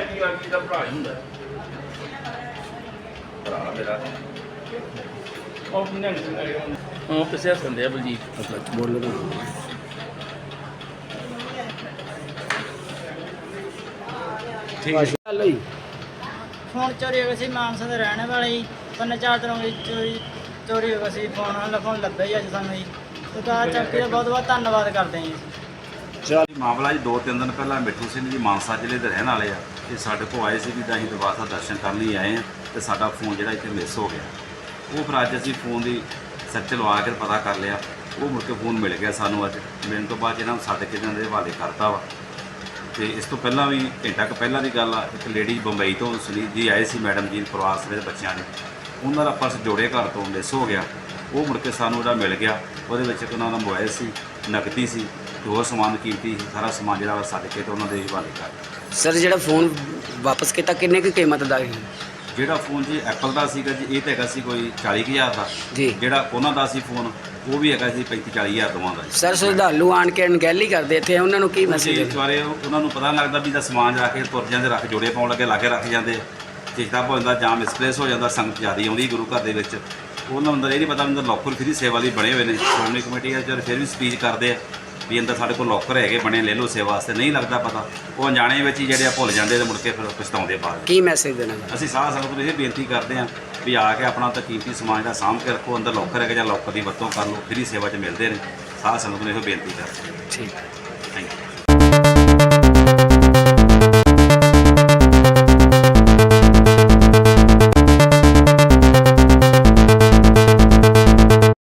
ਭਰਾ ਹੀ ਹੁੰਦਾ ਭਰਾ ਮੇਰਾ ਉਹ ਕਿੰਨੇ ਉਹ ਕਿਸੇ ਸੰਦੇ ਆ ਬਲਜੀਤ ਬੋਲੋ ਨਾ ਠੀਕ ਗੱਲ ਹੋਈ ਫੋਨ ਚੋਰੀ ਹੋ ਗਿਆ ਸੀ ਮਾਨਸਾ ਦੇ ਰਹਿਣ ਵਾਲੇ ਜੀ ਤਿੰਨ ਚਾਰ ਦਿਨ ਹੋ ਗਏ ਚੋਰੀ ਚੋਰੀ ਹੋ ਗਿਆ ਸੀ ਫੋਨ ਵਾਲਾ ਫੋਨ ਲੱਭਿਆ ਹੀ ਅੱਜ ਸਾਨੂੰ ਜੀ ਸਰਕਾਰ ਚੌਕੀ ਦਾ ਬਹੁਤ ਬਹੁਤ ਧੰਨਵਾਦ ਕਰਦੇ ਹਾਂ ਜੀ, ਮਾਮਲਾ ਜੀ ਦੋ ਤਿੰਨ ਦਿਨ ਪਹਿਲਾਂ ਮਿੱਠੂ ਸਿੰਘ ਜੀ ਮਾਨਸਾ ਜ਼ਿਲ੍ਹੇ ਦੇ ਰਹਿਣ ਵਾਲੇ ਆ। ਇਹ ਸਾਡੇ ਕੋਲ ਆਏ ਸੀ ਵੀ ਤਾਂ ਅਸੀਂ ਦਰਬਾਰ ਸਾਹਿਬ ਦਰਸ਼ਨ ਕਰਨ ਲਈ ਆਏ ਆ ਤੇ ਸਾਡਾ ਫੋਨ ਜਿਹੜਾ ਇੱਥੇ ਮਿਸ ਹੋ ਗਿਆ। ਉਹ ਫਿਰ ਅੱਜ ਅਸੀਂ ਫੋਨ ਦੀ ਸਰਚ ਲਵਾ ਕੇ ਪਤਾ ਕਰ ਲਿਆ। ਉਹ ਮੁੜ ਕੇ ਫੋਨ ਮਿਲ ਗਿਆ ਸਾਨੂੰ ਅੱਜ। ਮਿਲਣ ਤੋਂ ਬਾਅਦ ਇਹਨਾਂ ਨੂੰ ਸਾਡੇ ਕਿਹਨਾਂ ਦੇ ਹਵਾਲੇ ਕਰਤਾ ਵਾ। ਤੇ ਇਸ ਤੋਂ ਪਹਿਲਾਂ ਵੀ, ਘੰਟਾ ਕੁ ਪਹਿਲਾਂ ਦੀ ਗੱਲ ਆ, ਇੱਕ ਲੇਡੀ ਬੰਬਈ ਤੋਂ ਸੁਨੀਲ ਜੀ ਆਏ ਸੀ ਮੈਡਮ ਜੀ ਪਰਿਵਾਰ ਦੇ ਬੱਚਿਆਂ ਦੇ। ਉਹਨਾਂ ਦਾ ਪਰਸ ਜੋੜੇ ਘਰ ਤੋਂ ਮਿਸ ਹੋ ਗਿਆ। ਉਹ ਮੁੜ ਕੇ ਸਾਨੂੰ ਜਿਹੜਾ ਮਿਲ ਗਿਆ, ਉਹਦੇ ਵਿੱਚ ਉਹਨਾਂ ਦਾ ਮੋਬਾਈਲ ਸੀ, ਨਕਦੀ ਸੀ, ਤੇ ਹੋਰ ਸਮਾਨ ਕੀਮਤੀ ਸੀ, ਸਾਰਾ ਸਮਾਨ ਜਿਹੜਾ ਵਾ ਸੱਦ ਕੇ ਤੇ ਉਹਨਾਂ ਦੇ ਹਵਾਲੇ ਕਰ ਦਿੱਤਾ। ਸਰ ਜਿਹੜਾ ਫੋਨ ਵਾਪਸ ਕੀਤਾ ਕਿੰਨੇ ਕੁ ਕੀਮਤ ਦਾ ਸੀ? ਜਿਹੜਾ ਫੋਨ ਜੀ ਐਪਲ ਦਾ ਸੀਗਾ ਜੀ ਇਹ ਤਾਂ ਹੈਗਾ ਸੀ ਕੋਈ 40000 ਦਾ। ਜੀ। ਜਿਹੜਾ ਉਹਨਾਂ ਦਾ ਸੀ ਫੋਨ ਉਹ ਵੀ ਹੈਗਾ ਸੀ 35 40000 ਦੋਵਾਂ ਦਾ ਜੀ। ਸਰ ਸ਼ਰਧਾਲੂ ਆਣ ਕੇ ਅਣਗਹਿਲੀ ਕਰਦੇ ਇੱਥੇ ਉਹਨਾਂ ਨੂੰ ਕੀ ਮੈਸੇਜ ਇਸ ਬਾਰੇ ਉਹਨਾਂ ਨੂੰ ਪਤਾ ਨੀ ਲੱਗਦਾ ਵੀ ਦਾ ਸਮਾਨ ਰੱਖ ਕੇ ਤੁਰ ਜਾਂਦੇ ਰੱਖ ਜੋੜੇ ਪਾਉਣ ਲੱਗੇ ਲਾਗੇ ਰੱਖ ਜਾਂਦੇ। ਚਿਸ਼ਤਾ ਹੋ ਜਾਂਦਾ ਜਾਂ ਮਿਸਪਲੇਸ ਹੋ ਜਾਂਦਾ ਸੰਗਤ ਜ਼ਿਆਦਾ ਆਉਂਦੀ ਗੁਰੂ ਘਰ ਦੇ ਵਿੱਚ। ਉਹਨਾਂ ਨੂੰ ਅੰਦਰ ਇਹ ਨਹੀਂ ਪਤਾ ਅੰਦਰ ਲੋਕਰ ਫਰੀ ਸੇਵਾ ਲਈ ਬਣੇ ਹੋਏ ਨੇ। ਸ਼੍ਰੋਮਣੀ ਕਮੇਟੀ ਆ ਜਦ ਫਿਰ ਵੀ ਸਪੀਚ ਕਰਦੇ ਆ। ਵੀ ਅੰਦਰ ਸਾਡੇ ਕੋਲ ਲੋਕਰ ਹੈਗੇ ਬਣੇ ਲੈ ਲਓ ਸੇਵਾ ਵਾਸਤੇ ਨਹੀਂ ਲੱਗਦਾ ਪਤਾ। ਉਹ ਅਣਜਾਣੇ ਵਿੱਚ ਹੀ ਜਿਹੜੇ ਆ ਭੁੱਲ ਜਾਂਦੇ ਤੇ ਮੁੜ ਕੇ ਫਿਰ ਪਛਤਾਉਂਦੇ ਬਾਅਦ ਕੀ ਮੈਸੇਜ ਦੇਣਾ? ਅਸੀਂ ਸਾਰਾ ਸੰਗਤ ਨੂੰ ਇਹ ਬੇਨਤੀ ਕਰਦੇ ਹਾਂ ਵੀ ਆ ਕੇ ਆਪਣਾ ਤਾਂ ਕੀਮਤੀ ਸਮਾਨ ਦਾ ਸਾਂਭ ਕੇ ਰੱਖੋ ਅੰਦਰ ਲੋਕਰ ਹੈਗਾ ਜਾਂ ਲੋਕਰ ਦੀ ਵਰਤੋਂ ਕਰ ਲਓ ਫਰੀ ਸੇਵਾ 'ਚ ਮਿਲਦੇ ਨੇ। ਸਾਰਾ ਸੰਗਤ ਨੂੰ ਇਹੋ ਬੇਨਤੀ ਕਰਦੇ ਹਾਂ। ਠੀਕ।